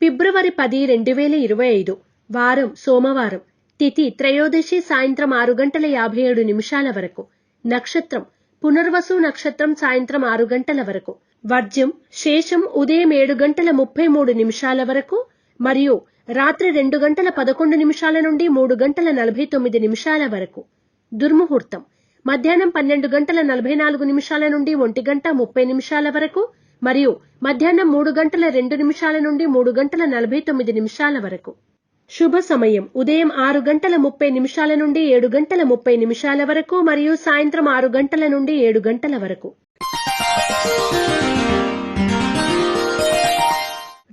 ఫిబ్రవరి పది రెండు వేల ఇరవై ఐదు వారం సోమవారం తిథి త్రయోదశి సాయంత్రం ఆరు గంటల యాభై ఏడు నిమిషాల వరకు నక్షత్రం పునర్వసు నక్షత్రం సాయంత్రం ఆరు గంటల వరకు వర్జ్యం శేషం ఉదయం ఏడు గంటల ముప్పై మూడు నిమిషాల వరకు మరియు రాత్రి రెండు గంటల పదకొండు నిమిషాల నుండి మూడు గంటల నలభై తొమ్మిది నిమిషాల వరకు దుర్ముహూర్తం మధ్యాహ్నం పన్నెండు గంటల నలభై నాలుగు నిమిషాల నుండి ఒంటి గంట ముప్పై నిమిషాల వరకు మరియు మధ్యాహ్నం మూడు గంటల రెండు నిమిషాల నుండి మూడు గంటల నలభై తొమ్మిది నిమిషాల వరకు. శుభ సమయం. ఉదయం ఆరు గంటల ముప్పై నిమిషాల నుండి ఏడు గంటల ముప్పై నిమిషాల వరకు మరియు సాయంత్రం ఆరు గంటల నుండి ఏడు గంటల వరకు.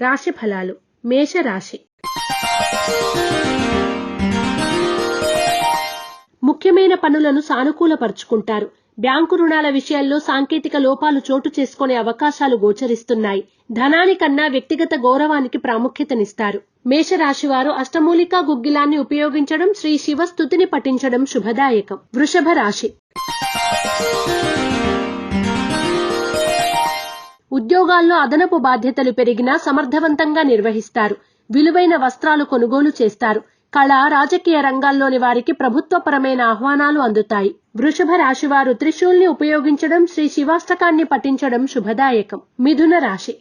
రాశి ఫలాలు. మేషరాశి. పనులను సానుకూలపరుచుకుంటారు. బ్యాంకు రుణాల విషయాల్లో సాంకేతిక లోపాలు చోటు చేసుకునే అవకాశాలు గోచరిస్తున్నాయి. ధనానికన్నా వ్యక్తిగత గౌరవానికి ప్రాముఖ్యతనిస్తారు. మేషరాశివారు అష్టమూలికా గుగ్గిలాన్ని ఉపయోగించడం శ్రీ శివస్థుతిని పఠించడం శుభదాయకం. వృషభ రాశి. ఉద్యోగాల్లో అదనపు బాధ్యతలు పెరిగినా సమర్థవంతంగా నిర్వహిస్తారు. విలువైన వస్త్రాలు కొనుగోలు చేస్తారు. కళ రాజకీయ రంగాల్లోని వారికి ప్రభుత్వపరమైన ఆహ్వానాలు అందుతాయి. వృషభ రాశివారు త్రిశూల్ని ఉపయోగించడం శ్రీ శివాష్టకాన్ని పఠించడం శుభదాయకం. మిథున రాశి.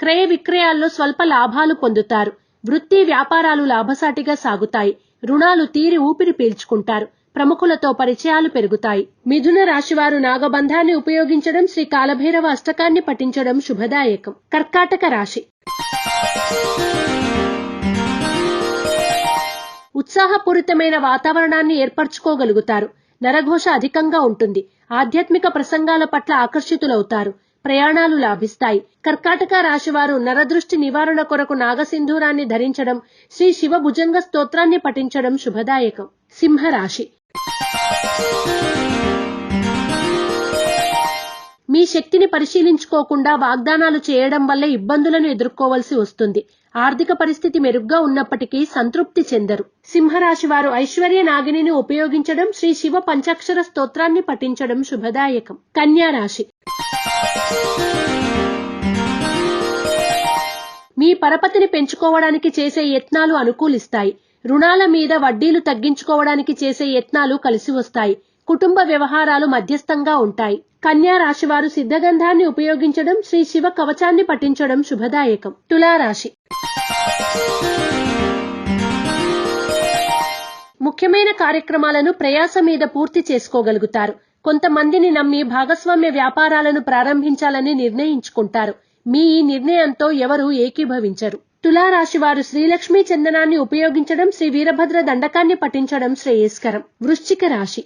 క్రయ విక్రయాల్లో స్వల్ప లాభాలు పొందుతారు. వృత్తి వ్యాపారాలు లాభసాటిగా సాగుతాయి. రుణాలు తీరి ఊపిరి పీల్చుకుంటారు. ప్రముఖులతో పరిచయాలు పెరుగుతాయి. మిథున రాశివారు నాగబంధాన్ని ఉపయోగించడం శ్రీ కాలభైరవ అష్టకాన్ని పఠించడం శుభదాయకం. కర్కాటక రాశి. ఉత్సాహపూరితమైన వాతావరణాన్ని ఏర్పరచుకోగలుగుతారు. నరఘోష అధికంగా ఉంటుంది. ఆధ్యాత్మిక ప్రసంగాల పట్ల ఆకర్షితులవుతారు. ప్రయాణాలు లాభిస్తాయి. కర్కాటక రాశివారు నరదృష్టి నివారణ కొరకు నాగసింధూరాన్ని ధరించడం శ్రీ శివ భుజంగ స్తోత్రాన్ని పఠించడం శుభదాయకం. సింహరాశి. మీ శక్తిని పరిశీలించుకోకుండా వాగ్దానాలు చేయడం వల్ల ఇబ్బందులను ఎదుర్కోవలసి వస్తుంది. ఆర్థిక పరిస్థితి మెరుగ్గా ఉన్నప్పటికీ సంతృప్తి చెందరు. సింహరాశి వారు ఐశ్వర్య నాగిని ఉపయోగించడం శ్రీ శివ పంచాక్షర స్తోత్రాన్ని పఠించడం శుభదాయకం. కన్యా రాశి. మీ పరపతిని పెంచుకోవడానికి చేసే యత్నాలు అనుకూలిస్తాయి. రుణాల మీద వడ్డీలు తగ్గించుకోవడానికి చేసే యత్నాలు కలిసి వస్తాయి. కుటుంబ వ్యవహారాలు మధ్యస్థంగా ఉంటాయి. కన్యా రాశివారు సిద్ధగంధాన్ని ఉపయోగించడం శ్రీ శివ కవచాన్ని పఠించడం శుభదాయకం. తులారాశి. ముఖ్యమైన కార్యక్రమాలను ప్రయాస మీద పూర్తి చేసుకోగలుగుతారు. కొంతమందిని నమ్మి భాగస్వామ్య వ్యాపారాలను ప్రారంభించాలని నిర్ణయించుకుంటారు. మీ ఈ నిర్ణయంతో ఎవరు ఏకీభవించరు. తులారాశి వారు శ్రీలక్ష్మి చందనాన్ని ఉపయోగించడం శ్రీ వీరభద్ర దండకాన్ని పఠించడం శ్రేయస్కరం. వృశ్చిక రాశి.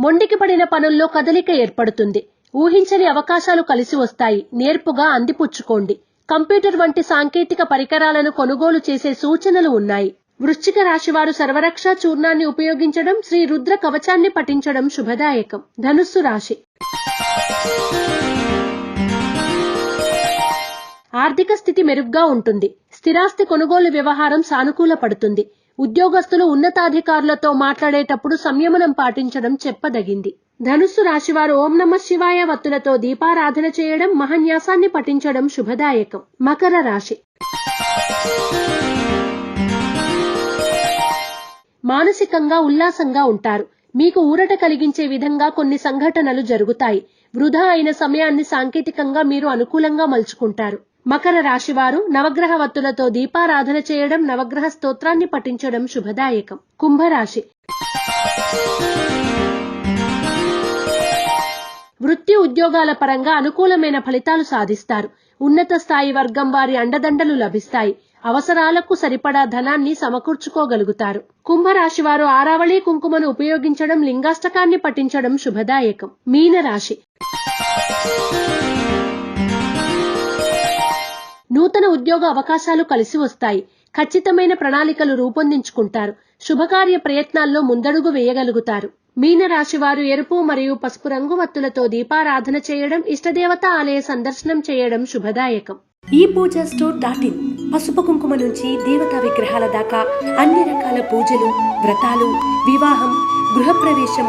మొండికి పడిన పనుల్లో కదలిక ఏర్పడుతుంది. ఊహించని అవకాశాలు కలిసి వస్తాయి. నేర్పుగా అందిపుచ్చుకోండి. కంప్యూటర్ వంటి సాంకేతిక పరికరాలను కొనుగోలు చేసే సూచనలు ఉన్నాయి. వృశ్చిక రాశి వారు సర్వరక్ష చూర్ణాన్ని ఉపయోగించడం శ్రీ రుద్ర కవచాన్ని పఠించడం శుభదాయకం. ధనుస్సు రాశి. ఆర్థిక స్థితి మెరుగ్గా ఉంటుంది. స్థిరాస్తి కొనుగోలు వ్యవహారం సానుకూల పడుతుంది ఉద్యోగస్తులు ఉన్నతాధికారులతో మాట్లాడేటప్పుడు సంయమనం పాటించడం చెప్పదగింది. ధనుస్సు రాశివారు ఓం నమ శివాయ వత్తులతో దీపారాధన చేయడం మహన్యాసాన్ని పఠించడం శుభదాయకం. మకర రాశి. మానసికంగా ఉల్లాసంగా ఉంటారు. మీకు ఊరట కలిగించే విధంగా కొన్ని సంఘటనలు జరుగుతాయి. వృధా అయిన సమయాన్ని సాంకేతికంగా మీరు అనుకూలంగా మలుచుకుంటారు. మకర రాశివారు నవగ్రహ వత్తులతో దీపారాధన చేయడం నవగ్రహ స్తోత్రాన్ని పఠించడం శుభదాయకం. కుంభరాశి. వృత్తి ఉద్యోగాల పరంగా అనుకూలమైన ఫలితాలు సాధిస్తారు. ఉన్నత స్థాయి వర్గం వారి అండదండలు లభిస్తాయి. అవసరాలకు సరిపడా ధనాన్ని సమకూర్చుకోగలుగుతారు. కుంభరాశి వారు ఆరావళి కుంకుమను ఉపయోగించడం లింగాష్టకాన్ని పఠించడం శుభదాయకం. మీనరాశి. నూతన ఉద్యోగ అవకాశాలు కలిసి వస్తాయి. ఖచ్చితమైన ప్రణాళికలు రూపొందించుకుంటారు. శుభకార్య ప్రయత్నాల్లో ముందడుగు వేయగలుగుతారు. మీనరాశివారు వారు ఎరుపు మరియు పసుపు రంగు వత్తులతో దీపారాధన చేయడం ఇష్టదేవత ఆలయ సందర్శనం చేయడం శుభదాయకం. ఈ పూజ స్టోర్ డాట్ ఇన్. పసుపు కుంకుమ నుంచి దేవతా విగ్రహాల దాకా అన్ని రకాల పూజలు వ్రతాలు వివాహం గృహప్రవేశం